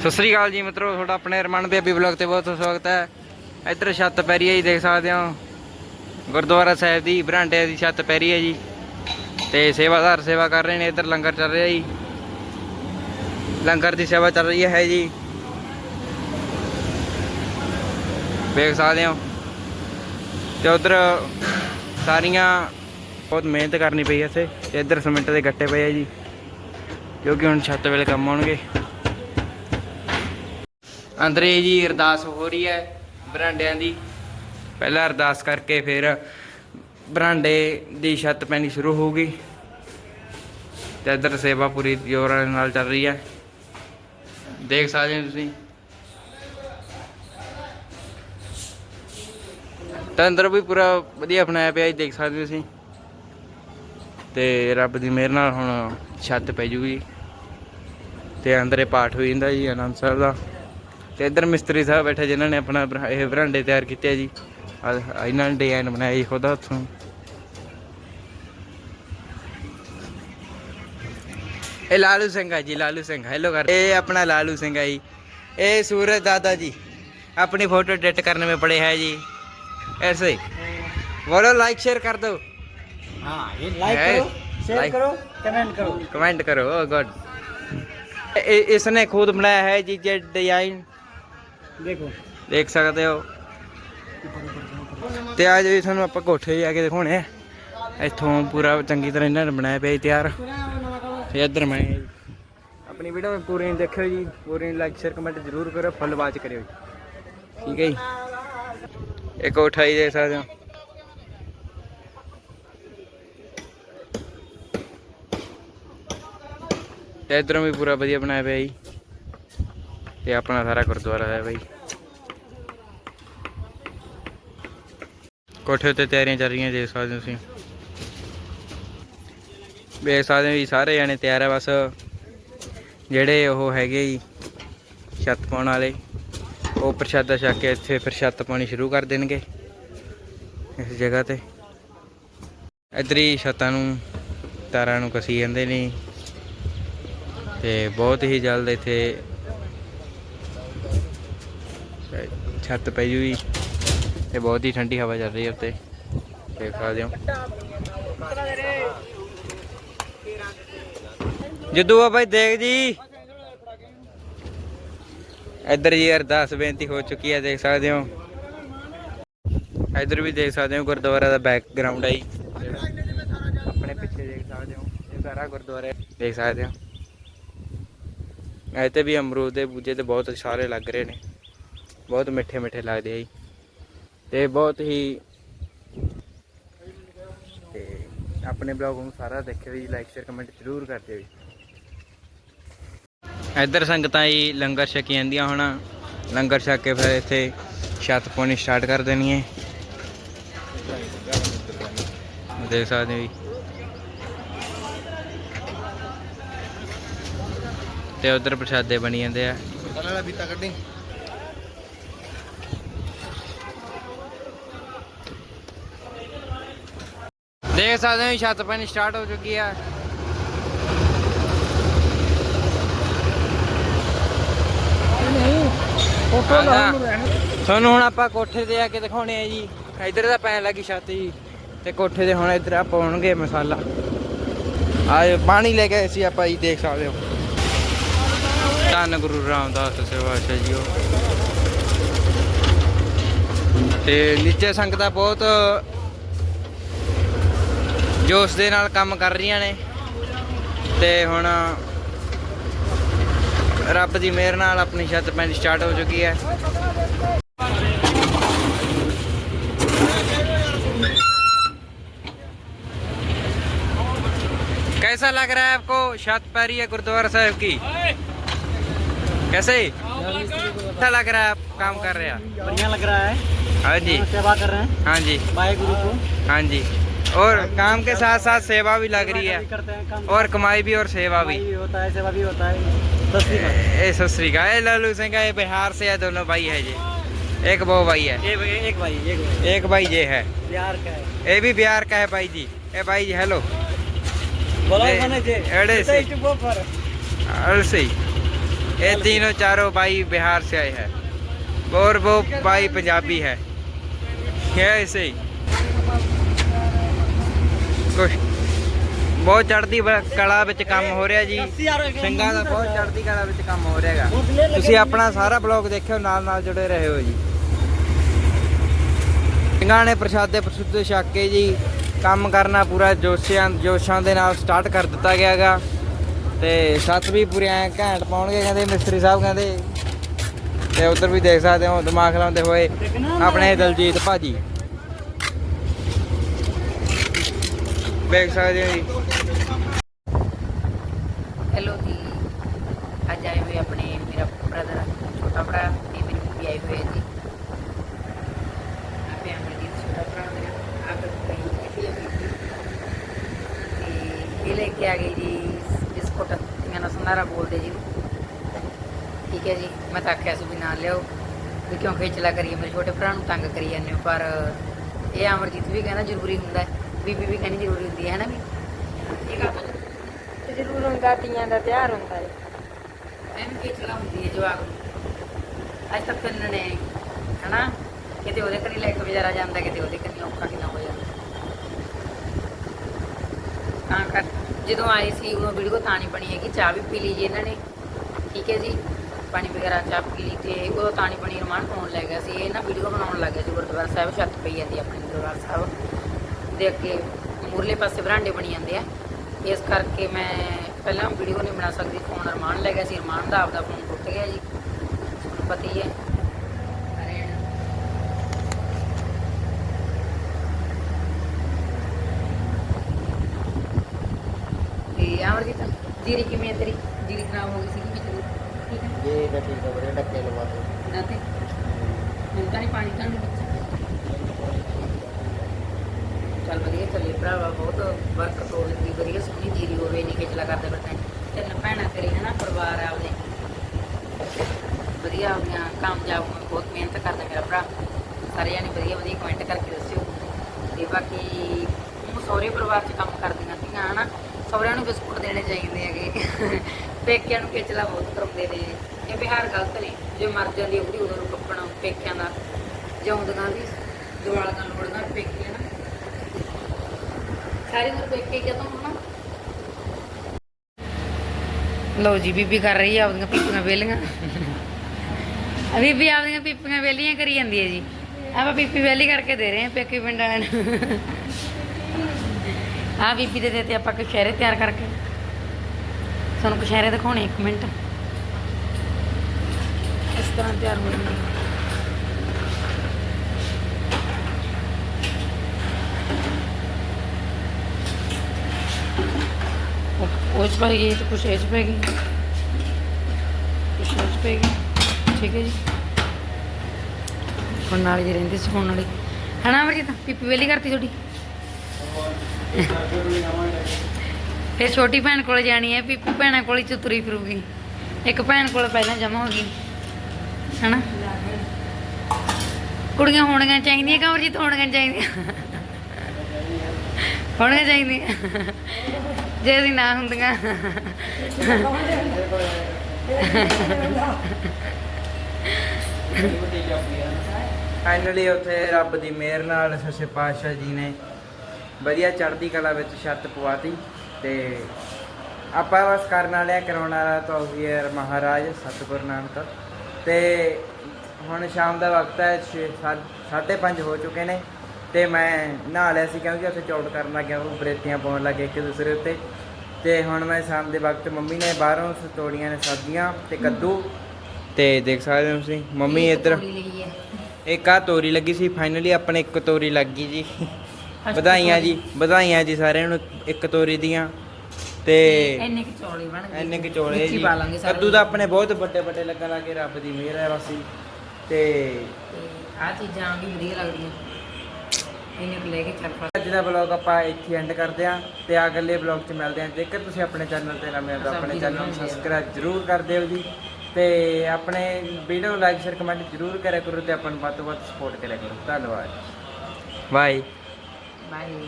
ਸਤਿ ਸ੍ਰੀ ਅਕਾਲ ਜੀ ਮਿੱਤਰੋ, ਤੁਹਾਡਾ ਆਪਣੇ ਰਮਨ ਬੇਬੀ ਬਲੌਗ ਤੇ ਬਹੁਤ ਸਵਾਗਤ ਹੈ। ਇੱਧਰ ਛੱਤ ਪੈਰੀ ਹੈ ਜੀ, ਦੇਖ ਸਕਦੇ ਹੋ। ਗੁਰਦੁਆਰਾ ਸਾਹਿਬ ਦੀ ਬਰਾਂਡੇ ਦੀ ਛੱਤ ਪੈਰੀ ਹੈ ਜੀ। ਤੇ ਸੇਵਾਦਾਰ ਸੇਵਾ ਕਰ ਰਹੇ ਨੇ, ਇੱਧਰ ਲੰਗਰ ਚੱਲ ਰਿਹਾ ਜੀ। ਲੰਗਰ ਦੀ ਸੇਵਾ ਚੱਲ ਰਹੀ ਹੈ ਜੀ। ਦੇਖ ਸਕਦੇ ਹੋ। ਤੇ ਉਧਰ ਸਾਰੀਆਂ ਬਹੁਤ ਮਿਹਨਤ ਕਰਨੀ ਪਈ ਇੱਥੇ। ਤੇ ਇੱਧਰ ਸਿਮੈਂਟ ਦੇ ਗੱਟੇ ਪਏ ਆ ਜੀ ਕਿਉਂਕਿ ਹੁਣ ਛੱਤ ਵੇਲੇ ਕੰਮ ਆਉਣਗੇ। ਅੰਦਰੇ ਜੀ ਅਰਦਾਸ ਹੋ ਰਹੀ ਹੈ ਬਰਾਂਡਿਆਂ ਦੀ। ਪਹਿਲਾਂ ਅਰਦਾਸ ਕਰਕੇ ਫਿਰ ਬਰਾਂਡੇ ਦੀ ਛੱਤ ਪੈਣੀ ਸ਼ੁਰੂ ਹੋਊਗੀ ਤੇ ਇੱਧਰ ਸੇਵਾ ਪੂਰੀ ਜ਼ੋਰਾਂ ਨਾਲ ਚੱਲ ਰਹੀ ਹੈ। ਦੇਖ ਸਕਦੇ ਹੋ ਤੁਸੀਂ। ਤਾਂ ਅੰਦਰ ਵੀ ਪੂਰਾ ਵਧੀਆ ਬਣਾਇਆ ਪਿਆ ਜੀ, ਦੇਖ ਸਕਦੇ ਹੋ ਤੁਸੀਂ। ਤੇ ਰੱਬ ਦੀ ਮਿਹਰ ਨਾਲ ਹੁਣ ਛੱਤ ਪੈ ਜੂਗੀ। ਤੇ ਅੰਦਰੇ ਪਾਠ ਹੋ ਜਾਂਦਾ ਜੀ ਆਨੰਦ ਸਾਹਿਬ ਦਾ। ਤੇ ਇੱਧਰ ਮਿਸਤਰੀ ਸਾਹਿਬ ਬੈਠੇ ਜਿਨ੍ਹਾਂ ਨੇ ਆਪਣਾ ਬਰਾ- ਇਹ ਬਰਾਂਡੇ ਤਿਆਰ ਕੀਤੇ ਆ ਜੀ ਆਹ ਇਹਨਾਂ ਨੇ ਡਿਜ਼ਾਈਨ ਬਣਾਇਆ ਜੀ ਖੁਦ ਹੱਥੋਂ ਇਹ ਲਾਲੂ ਸਿੰਘ ਆ ਜੀ ਲਾਲੂ ਸਿੰਘ ਹੈਲੋ ਕਰ ਇਹ ਆਪਣਾ ਲਾਲੂ ਸਿੰਘ ਆ ਜੀ ਇਹ ਸੂਰਜ ਦਾਦਾ ਜੀ अपनी फोटो एडिट करने में पड़े हैं जी ऐसे बोलो लाइक शेयर कर दो हाँ ये लाइक है, करो शेयर like- करो कमेंट करो कमेंट करो ओ गॉड इसने खुद बनाया है जी जे डिजाइन ਦੇਖੋ। ਦੇਖ ਸਕਦੇ ਹੋ। ਤੇ ਅੱਜ ਵੀ ਤੁਹਾਨੂੰ ਆਪਾਂ ਕੋਠੇ ਜਾ ਕੇ ਦਿਖਾਉਣੇ ਆ। ਇੱਥੋਂ ਪੂਰਾ ਚੰਗੀ ਤਰ੍ਹਾਂ ਇਹਨਾਂ ਨੇ ਬਣਾਇਆ ਪਿਆ ਜੀ, ਤਿਆਰ। ਤੇ ਇੱਧਰ ਮੈਂ ਆਪਣੀ ਵੀਡੀਓ ਪੂਰੀ ਦੇਖਿਓ ਜੀ, ਪੂਰੀ ਲਾਈਕ ਸ਼ੇਅਰ ਕਮੈਂਟ ਜ਼ਰੂਰ ਕਰੋ ਫੁੱਲ ਬਾਜ ਕਰਿਓ ਜੀ। ਠੀਕ ਹੈ ਜੀ। ਇੱਕ ਕੋਠਾ ਹੀ ਦੇਖ ਸਕਦੇ ਹੋ। ਤੇ ਇੱਧਰੋਂ ਵੀ ਪੂਰਾ ਵਧੀਆ ਬਣਾਇਆ ਪਿਆ ਜੀ। ਤੇ ਆਪਣਾ ਸਾਰਾ ਗੁਰਦੁਆਰਾ ਹੈ ਬਾਈ। ਕੋਠੇ ਉੱਤੇ ਤਿਆਰੀਆਂ ਚੱਲ ਰਹੀਆਂ ਦੇਖ ਸਕਦੇ ਤੁਸੀਂ। ਵੇਖ ਸਕਦੇ ਹੋ ਜੀ, ਸਾਰੇ ਜਾਣੇ ਤਿਆਰ ਆ ਬਸ। ਜਿਹੜੇ ਉਹ ਹੈਗੇ ਜੀ, ਛੱਤ ਪਾਉਣ ਵਾਲੇ, ਉਹ ਪ੍ਰਸ਼ਾਦਾ ਛਕ ਕੇ ਇੱਥੇ ਫਿਰ ਛੱਤ ਪਾਣੀ ਸ਼ੁਰੂ ਕਰ ਦੇਣਗੇ ਇਸ ਜਗ੍ਹਾ ਤੇ। ਇੱਧਰ ਹੀ ਛੱਤਾਂ ਨੂੰ, ਤਾਰਾਂ ਨੂੰ ਕਸੀ ਜਾਂਦੇ ਨੇ। ਤੇ ਬਹੁਤ ਹੀ ਜਲਦ ਇੱਥੇ ਛੱਤ ਪਈ ਹੋਈ ਤੇ ਬਹੁਤ ਹੀ ਠੰਡੀ ਹਵਾ ਚੱਲ ਰਹੀ ਹੈ ਉੱਤੇ। ਦੇਖ ਸਕਦੇ ਹੋ। ਜਿੱਦੂ ਆ ਭਾਈ ਦੇਖ ਜੀ। ਇੱਧਰ ਜੀ ਅਰਦਾਸ ਬੇਨਤੀ ਹੋ ਚੁੱਕੀ ਹੈ, ਦੇਖ ਸਕਦੇ ਹੋ। ਇੱਧਰ ਵੀ ਦੇਖ ਸਕਦੇ ਹੋ, ਗੁਰਦੁਆਰਾ ਦਾ ਬੈਕਗ੍ਰਾਉਂਡ ਹੈ ਜੀ। ਆਪਣੇ ਪਿੱਛੇ ਦੇਖ ਸਕਦੇ ਹੋ, ਇਹ ਸਾਰਾ ਗੁਰਦੁਆਰਾ ਦੇਖ ਸਕਦੇ ਹੋ। ਇੱਥੇ ਵੀ ਅਮਰੂਦ ਦੇ ਬੂਝੇ ਤੇ ਬਹੁਤ ਸਾਰੇ ਲੱਗ ਰਹੇ ਨੇ। ਬਹੁਤ ਮਿੱਠੇ ਮਿੱਠੇ ਲੱਗਦੇ ਆ ਜੀ। ਤੇ ਬਹੁਤ ਹੀ ਤੇ ਆਪਣੇ ਬਲੌਗ ਨੂੰ ਸਾਰਾ ਦੇਖਿਓ ਜੀ ਲਾਈਕ ਸ਼ੇਅਰ ਕਮੈਂਟ ਜ਼ਰੂਰ ਕਰ ਦਿਓ ਜੀ। ਇੱਧਰ ਸੰਗਤਾਂ ਜੀ ਲੰਗਰ ਛਕੀ ਜਾਂਦੀਆਂ ਹੁਣ। ਲੰਗਰ ਛਕ ਕੇ ਫਿਰ ਇੱਥੇ ਛੱਤ ਪਾਉਣੀ ਸਟਾਰਟ ਕਰ ਦੇਣੀ ਹੈ। ਦੇਖ ਸਕਦੇ ਹੋ ਜੀ। ਤੇ ਉਧਰ ਪ੍ਰਸ਼ਾਦੇ ਬਣੀ ਜਾਂਦੇ ਆ। ਕੱਲ ਵਾਲਾ ਬੀਤਾ ਕੱਢੀ। ਦੇਖ ਸਕਦੇ ਹੋ ਛੱਤ ਪੈਣੀ ਸਟਾਰਟ ਹੋ ਚੁੱਕੀ ਆ ਤੁਹਾਨੂੰ ਹੁਣ ਆਪਾਂ ਕੋਠੇ ਤੇ ਆ ਕੇ ਦਿਖਾਉਣੇ ਆ ਜੀ। ਇੱਧਰ ਤਾਂ ਪੈਣ ਲੱਗੀ ਛੱਤ ਜੀ। ਤੇ ਕੋਠੇ ਦੇ ਹੁਣ ਇੱਧਰ ਆ ਪਾਉਣਗੇ ਮਸਾਲਾ। ਆ ਪਾਣੀ ਲੈ ਕੇ ਅਸੀਂ ਆਪਾਂ ਜੀ ਦੇਖ ਸਕਦੇ ਹੋ। ਧੰਨ ਗੁਰੂ ਰਾਮਦਾਸ ਸੇਵਾ ਸਜਿਓ ਤੇ ਨੀਚੇ ਸੰਗਤਾਂ ਬਹੁਤ ਜੋਸ਼ ਦੇ ਨਾਲ ਕੰਮ ਕਰ ਰਹੀਆਂ ਨੇ ਤੇ ਹੁਣ ਰੱਬ ਦੀ ਮਿਹਰ ਨਾਲ ਆਪਣੀ ਛੱਤ ਪੈਣੀ ਸਟਾਰਟ ਹੋ ਚੁੱਕੀ ਹੈ कैसा लग रहा है आपको छत पै रही है गुरुद्वारा साहब की कैसे अच्छा लग रहा है आप काम कर रहे हैं बढ़िया लग रहा है हाँ जी हाँ, सेवा कर रहे हैं हाँ जी बाय गुरु को हाँ जी और काम के साथ साथ सेवा भी लग रही है। और कमाई भी और सेवा भी। होता है सेवा भी होता है। सत लालू सिंह है ये बिहार से है दोनों भाई है जी। एक वो भाई है। एक एक भाई एक भाई। एक भाई ये है। बिहार का है। ये भी बिहार का है भाई जी। ए भाई जी हेलो। ये तीनों चारों भाई बिहार से आए हैं। और वो भाई पंजाबी है ऐसे ही। ਕੁਛ। ਬਹੁਤ ਚੜ੍ਹਦੀ ਬ- ਕਲਾ ਵਿੱਚ ਕੰਮ ਹੋ ਰਿਹਾ ਜੀ। ਸਿੰਘਾਂ ਦਾ ਬਹੁਤ ਚੜ੍ਹਦੀ ਕਲਾ ਵਿੱਚ ਕੰਮ ਹੋ ਰਿਹਾ ਹੈਗਾ। ਤੁਸੀਂ ਆਪਣਾ ਸਾਰਾ ਬਲੌਗ ਦੇਖਿਓ ਨਾਲ ਨਾਲ ਜੁੜੇ ਰਹੋ ਜੀ। ਸਿੰਘਾਂ ਨੇ ਪ੍ਰਸ਼ਾਦੇ ਪ੍ਰਸ਼ੁੱਧ ਛਕ ਕੇ ਜੀ। ਕੰਮ ਕਰਨਾ ਪੂਰਾ ਜੋਸ਼ਾਂ ਜੋਸ਼ਾਂ ਦੇ ਨਾਲ ਸਟਾਰਟ ਕਰ ਦਿੱਤਾ ਗਿਆ ਹੈਗਾ। ਤੇ ਛੱਤ ਵੀ ਪੂਰੇ ਐ ਘੈਂਟ ਪਾਉਣਗੇ ਕਹਿੰਦੇ ਮਿਸਤਰੀ ਸਾਹਿਬ ਕਹਿੰਦੇ। ਤੇ ਉਧਰ ਵੀ ਦੇਖ ਸਕਦੇ ਹੋ ਦਿਮਾਗ ਲਾਉਂਦੇ ਹੋਏ ਆਪਣੇ ਦਲਜੀਤ ਭਾਜੀ। ਦੇਖ ਸਕਦੇ ਹੋ ਜੀ ਹੈਲੋ ਜੀ, ਅੱਜ ਆਏ ਹੋਏ ਆਪਣੇ ਮੇਰਾ ਬ੍ਰਦਰ ਛੋਟਾ ਭਰਾ ਤੇ ਮੇਰੀ ਬੀਬੀ ਆਈ ਹੋਏ ਜੀ। ਆਪੇ ਅਮਰਜੀਤ ਛੋਟਾ ਭਰਾ ਮੇਰਾ ਆਪ ਤੇ ਇਹ ਲੈ ਕੇ ਆ ਗਈ ਜੀ, ਬਿਸਕੁਟ ਮੈਨੂੰ ਸੰਧਾਰਾ ਬੋਲਦੇ ਜੀ। ਠੀਕ ਹੈ ਜੀ, ਮੈਂ ਤਾਂ ਆਖਿਆ ਸੀ ਵੀ ਨਾ ਲਿਓ ਵੀ ਕਿਉਂ ਖੇਚਲਾ ਕਰੀਏ, ਮੇਰੇ ਛੋਟੇ ਭਰਾ ਨੂੰ ਤੰਗ ਕਰੀ ਜਾਂਦੇ ਹੋ, ਪਰ ਇਹ ਅਮਰਜੀਤ ਵੀ ਕਹਿੰਦਾ ਜ਼ਰੂਰੀ ਹੁੰਦਾ ਹੈ। ਬੀਬੀ ਵੀ ਕਹਿੰਦੀ ਜ਼ਰੂਰੀ ਹੁੰਦੀ ਹੈ ਨਾ ਵੀ ਇਹ ਗੱਲ ਤਾਂ ਜ਼ਰੂਰ ਹੁੰਦਾ ਤੀਆਂ ਦਾ ਤਿਉਹਾਰ ਹੁੰਦਾ ਹੈ ਐਵੇਂ ਕੀ ਚਲਾ ਹੁੰਦੀ ਹੈ ਜਵਾਕ ਨੂੰ। ਅੱਜ ਤੱਕ ਤਿੰਨ ਨੇ ਹਨਾ ਕਿਤੇ ਉਹਦੇ ਘਰੇ ਲੈ ਕੇ ਵਿਚਾਰਾ ਜਾਂਦਾ ਕਿਤੇ ਉਹਦੇ ਘਰੇ ਔਖਾ ਕਿੰਨਾ ਹੋ ਜਾਂਦਾ। ਤਾਂ ਕਰ ਜਦੋਂ ਆਏ ਸੀ ਉਦੋਂ ਵੀਡੀਓ ਤਾਂ ਨਹੀਂ ਬਣੀ ਹੈਗੀ ਚਾਹ ਵੀ ਪੀ ਲਈ ਜੀ ਇਹਨਾਂ ਨੇ। ਠੀਕ ਹੈ ਜੀ? ਪਾਣੀ ਵਗੈਰਾ ਚਾਹ ਪੀ ਲਈ ਤੇ ਉਦੋਂ ਤਾਂ ਨਹੀਂ ਬਣੀ ਰਮਾਨ ਪਾਉਣ ਲੈ ਗਿਆ ਸੀ। ਇਹ ਨਾ ਵੀਡੀਓ ਬਣਾਉਣ ਲੱਗ ਗਿਆ ਸੀ ਗੁਰਦੁਆਰਾ ਸਾਹਿਬ ਛੱਤ ਪਈ ਜਾਂਦੀ ਆਪਣੇ ਗੁਰਦੁਆਰਾ ਸਾਹਿਬ। ਦੇ ਅੱਗੇ ਮੂਰਲੇ ਪਾਸੇ ਬਰਾਂਡੇ ਬਣੀ ਜਾਂਦੇ ਆ। ਇਸ ਕਰਕੇ ਮੈਂ ਪਹਿਲਾਂ ਵੀਡੀਓ ਨਹੀਂ ਬਣਾ ਸਕਦੀ ਫੋਨ ਅਰਮਾਨ ਲੈ ਗਿਆ ਸੀ ਅਰਮਾਨ ਦਾ ਆਪਦਾ ਫੋਨ ਟੁੱਟ ਗਿਆ ਜੀ। ਤੁਹਾਨੂੰ ਪਤਾ ਹੀ ਹੈ। ਜੀਰੀ ਕਿਵੇਂ ਤੇਰੀ? ਜੀਰੀ ਖਰਾਬ ਹੋ ਗਈ ਸੀ ਪਿਛਲੀ ਠੀਕ ਹੈ ਜੀ ਠੀਕ ਹੈ ਬਰੇ ਡੱਕੇ ਲਵਾ ਦੋ। ਨਾ ਤੇ? ਹੁਣ ਤਾਂ ਹੀ ਪਾਣੀ ਤਾਂ ਨਹੀਂ ਭਰਾਵਾ ਬਹੁਤ ਵਰਕ ਤੋਂ ਦੀ ਵਧੀਆ ਸੋਹਣੀ ਜੀਰੀ ਹੋਵੇ ਨਹੀਂ ਖੇਚਲਾ ਕਰਦੇ ਬੱਟੇ ਤਿੰਨ ਭੈਣਾਂ ਤੇਰੀ ਹਨਾ ਪਰਿਵਾਰ ਆਪਦੇ ਵਧੀਆ ਆਪਣੀਆਂ ਕਾਮਯਾਬ ਹੋਣ, ਬਹੁਤ ਮਿਹਨਤ ਕਰਦਾ ਮੇਰਾ ਭਰਾ। ਸਾਰੇ ਜਾਣੇ ਵਧੀਆ ਵਧੀਆ ਕਮੈਂਟ ਕਰਕੇ ਦੱਸਿਓ। ਤੇ ਬਾਕੀ ਉਹ ਸਹੁਰੇ ਪਰਿਵਾਰ 'ਚ ਕੰਮ ਕਰਦੀਆਂ ਸੀਗੀਆਂ ਹਨਾ, ਸਹੁਰਿਆਂ ਨੂੰ ਬਿਸਕੁਟ ਦੇਣੇ ਚਾਹੀਦੇ ਹੈਗੇ। ਪੇਕਿਆਂ ਨੂੰ ਖੇਚਲਾ ਬਹੁਤ ਕਰਾਉਂਦੇ ਨੇ। ਇਹ ਬਿਹਾਰ ਗਲਤ ਨੇ। ਜੇ ਮਰ ਜਾਂਦੀ ਉਹਦੀ ਉਦੋਂ ਨੂੰ ਕੱਪਣਾ ਪੇਕਿਆਂ ਦਾ। ਜਿਉਂਦੀਆਂ ਦੀ ਦਿਵਾਲੀਆਂ ਲੋੜੀਆਂ ਪੇਕੇ ਸਾਰੀ ਉਮਰ ਪੇਕੇ ਜਦੋਂ ਹਨਾ। ਲਓ ਜੀ, ਬੀਬੀ ਕਰ ਰਹੀ ਆ ਆਪਦੀਆਂ ਪੀਪੀਆਂ ਵੇਲੀਆਂ। ਬੀਬੀ ਆਪਦੀਆਂ ਪੀਪੀਆਂ ਵੇਲੀਆਂ ਕਰੀ ਜਾਂਦੀ ਹੈ ਜੀ। ਆਪਾਂ ਪੀਪੀ ਵੇਲੀ ਕਰਕੇ ਦੇ ਰਹੇ ਹਾਂ ਪੇਕੇ ਪਿੰਡ ਵਾਲਿਆਂ ਨੂੰ। ਆ ਬੀਬੀ ਦੇ ਦਿੱਤੇ ਆਪਾਂ ਕਸ਼ਹਿਰੇ ਤਿਆਰ ਕਰਕੇ। ਤੁਹਾਨੂੰ ਕਸ਼ਹਿਰੇ ਦਿਖਾਉਣੇ ਇੱਕ ਮਿੰਟ। ਇਸ ਤਰ੍ਹਾਂ ਤਿਆਰ ਹੋ ਜਾਂਦੇ ਨੇ। ਉਹ- ਤੇ ਕੁਛ ਇਹ 'ਚ ਕੁਛ ਉਹ 'ਚ ਠੀਕ ਹੈ ਜੀ। ਹੁਣ ਨਾਲ ਜੀ ਰਹਿੰਦੀ ਸੀ, ਹੁਣ ਵਾਲੀ ਹਨਾ ਅਮਰਜੀਤ? ਪੀਪੀ ਵੇਲੀ ਕਰਤੀ ਤੁਹਾਡੀ? ਫਿਰ ਛੋਟੀ ਭੈਣ ਕੋਲ ਜਾਣੀ ਹੈ, ਪੀਪੀ ਭੈਣਾਂ ਕੋਲ ਚਤੁਰੀ ਫਿਰੂਗੀ। ਇੱਕ ਭੈਣ ਕੋਲ ਪਹਿਲਾਂ ਜਮਾ ਹੋ ਗਈ। ਹਨਾ ਕੁੜੀਆਂ ਹੋਣੀਆਂ ਚਾਹੀਦੀਆਂ ਕਿ ਅਮਰਜੀਤ ਹੋਣੀਆਂ ਚਾਹੀਦੀਆਂ? ਹੋਣੀਆਂ ਚਾਹੀਦੀਆਂ ਜੇ ਅਸੀਂ ਨਾ ਹੁੰਦੀਆਂ। ਫਾਈਨਲੀ ਉੱਥੇ ਰੱਬ ਦੀ ਮਿਹਰ ਨਾਲ ਸੱਚੇ ਪਾਤਸ਼ਾਹ ਜੀ ਨੇ ਵਧੀਆ ਚੜ੍ਹਦੀ ਕਲਾ ਵਿੱਚ ਛੱਤ ਪਵਾਤੀ ਤੇ ਆਪਾਂ ਬਸ ਕਰਨ ਵਾਲਿਆ ਕਰਾਉਣ ਵਾਲਾ ਤਾਂ ਮਹਾਰਾਜ, ਸਤਿਗੁਰੂ ਨਾਨਕ। ਤੇ ਹੁਣ ਸ਼ਾਮ ਦਾ ਵਕਤ ਹੈ 5:30 ਹੋ ਚੁੱਕੇ ਨੇ। ਤੇ ਮੈਂ ਨਹਾ ਲਿਆ ਸੀ ਕਿਉਂਕਿ ਉੱਥੇ ਚੌੜ ਕਰਨ ਲੱਗਿਆ ਉਹ ਬਰੇਤੀਆਂ ਪਾਉਣ ਲੱਗੇ ਇੱਕ ਦੂਸਰੇ ਉੱਤੇ। ਤੇ ਹੁਣ ਮੈਂ ਸ਼ਾਮ ਦੇ ਵਕਤ ਮੰਮੀ ਨੇ ਬਾਹਰੋਂ ਤੋੜੀਆਂ ਨੇ ਸਬਜ਼ੀਆਂ ਤੇ ਕੱਦੂ ਤੇ ਦੇਖ ਸਕਦੇ ਹੋ ਤੁਸੀਂ ਮੰਮੀ ਇੱਧਰ ਇੱਕ ਆ ਤੋਰੀ ਲੱਗੀ ਸੀ ਫਾਈਨਲੀ ਆਪਣੇ ਇੱਕ ਤੋਰੀ ਲੱਗ ਗਈ ਜੀ। ਵਧਾਈਆਂ ਜੀ ਵਧਾਈਆਂ ਜੀ ਸਾਰਿਆਂ ਨੂੰ ਇੱਕ ਤੋਰੀ ਦੀਆਂ। ਤੇ ਇੰਨੇ ਕਿ ਚੌਲੇ ਬਣ ਗਏ। ਐਨੇ ਕਿ ਚੋਲੇ ਜੀ। ਕੱਦੂ ਤਾਂ ਆਪਣੇ ਬਹੁਤ ਵੱਡੇ ਵੱਡੇ ਲੱਗਣ ਲੱਗੇ ਰੱਬ ਦੀ ਮਿਹਰ ਹੈ ਬਸ ਤੇ ਆ ਚੀਜ਼ਾਂ ਵੀ ਵਧੀਆ ਲੱਗਦੀਆਂ। ਇਹਨੇ ਲੈ ਕੇ ਚੱਲ ਪਾ। ਅੱਜ ਦਾ ਵਲੌਗ ਆਪਾਂ ਇੱਥੇ ਐਂਡ ਕਰਦੇ ਆਂ ਤੇ ਅਗਲੇ ਵਲੌਗ 'ਚ ਮਿਲਦੇ ਆਂ ਜੇਕਰ ਤੁਸੀਂ ਆਪਣੇ ਚੈਨਲ ਤੇ ਨਵੇਂ ਹੋ ਤਾਂ ਆਪਣੇ ਚੈਨਲ ਨੂੰ। ਸਬਸਕ੍ਰਾਈਬ ਜ਼ਰੂਰ ਕਰ ਦਿਓ ਜੀ। ਤੇ ਆਪਣੇ ਵੀਡੀਓ ਲਾਈਕ ਸ਼ੇਅਰ ਕਮੈਂਟ ਜ਼ਰੂਰ ਕਰਿਆ ਕਰੋ ਤੇ ਆਪਾਂ ਨੂੰ ਵੱਧ ਤੋਂ ਵੱਧ ਸਪੋਰਟ ਕਰਿਆ ਕਰੋ। ਧੰਨਵਾਦ। Bye bye